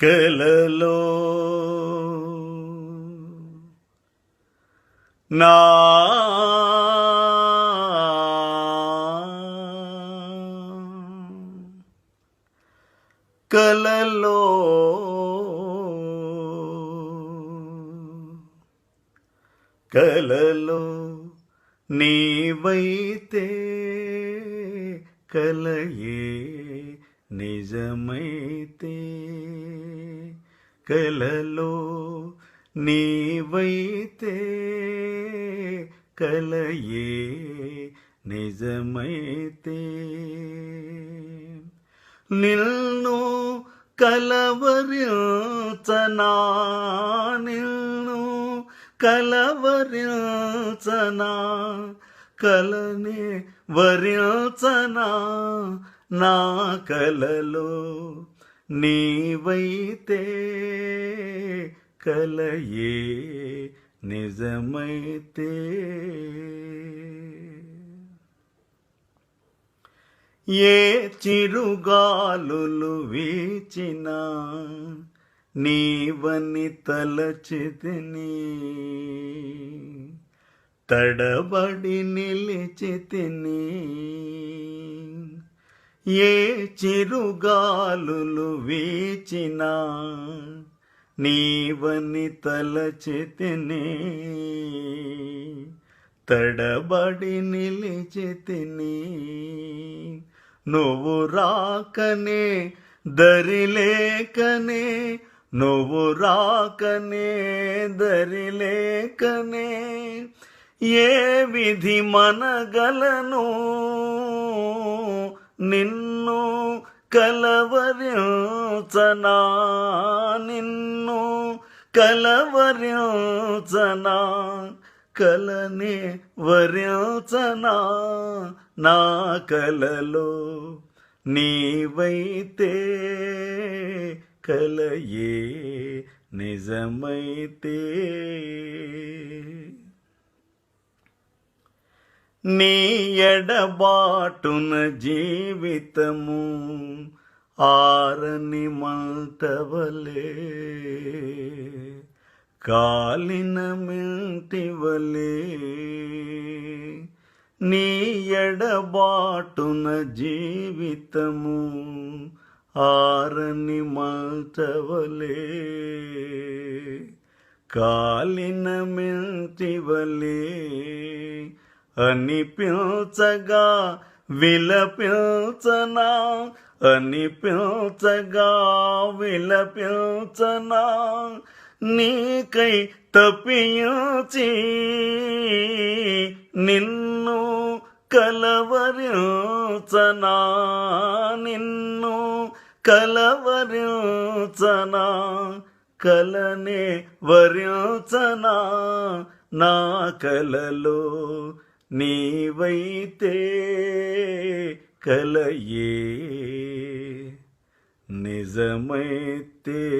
కలలో. నా కలలో. కలలో నీవైతే కలయే నిజమైతే కలలో నీవైతే కలయే నిజమైతే. నిల్ను కలవరించనా? నిల్ను కలవరించనా? కలనే వరించనా? నా కలలో నీవైతే కలయే నిజమైతే. ఏ చిరుగాలులు వీచినా నీవని తలచితిని. తడబడి నిలిచితిని. ఏ చిరుగాలులు వీచినా నీవని తలచితిని. తడబడి నిలిచితిని. నువ్వు రాకనే దరిలేకనే నువ్వు రాకనే దరిలేకనే ఏ విధి మనగలను నిన్ను కలవరించనా నిన్ను కలవరించనా కలనే వరించనా నా కలలో నీవైతే కలయే నిజమైతే. నీ ఎడబాటున జీవితము ఆరని మంటవలే. కాలిన మింటివలే నీ ఎడబాటున జీవితము ఆరని మంటవలే. కాలిన మింటివలే అని అనిపించగా విలపించనా? అనిపించగా విలపించనా? నీకై తప్పించి నిన్ను కలవరించనా? నిన్ను కలవరించనా? కలనే వరించనా? నా కలలో నీవైతే కలయే. నిజమైతే